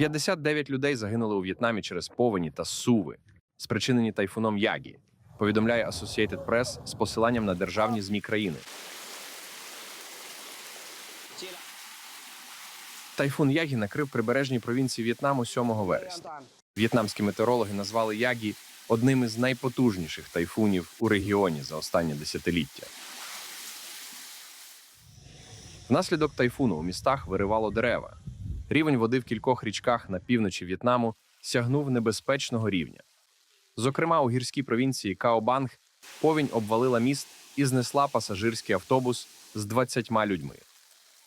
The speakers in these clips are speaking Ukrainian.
59 людей загинули у В'єтнамі через повені та суви, спричинені тайфуном Ягі, повідомляє Associated Press з посиланням на державні ЗМІ країни. Тайфун Ягі накрив прибережні провінції В'єтнаму 7 вересня. В'єтнамські метеорологи назвали Ягі одним із найпотужніших тайфунів у регіоні за останнє десятиліття. Внаслідок тайфуну у містах виривало дерева. Рівень води в кількох річках на півночі В'єтнаму сягнув небезпечного рівня. Зокрема, у гірській провінції Каобанг повінь обвалила міст і знесла пасажирський автобус з 20 людьми.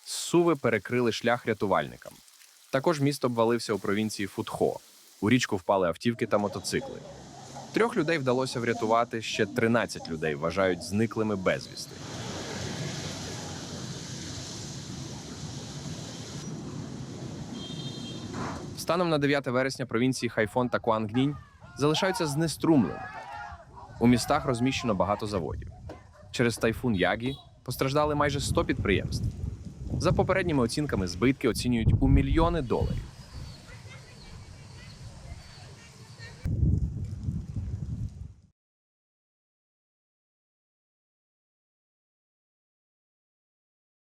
Суви перекрили шлях рятувальникам. Також міст обвалився у провінції Футхо. У річку впали автівки та мотоцикли. Трьох людей вдалося врятувати, ще 13 людей вважають зниклими безвісти. Станом на 9 вересня провінції Хайфон та Куангнінь залишаються знеструмленими. У містах розміщено багато заводів. Через тайфун Ягі постраждали майже 100 підприємств. За попередніми оцінками, збитки оцінюють у мільйони доларів.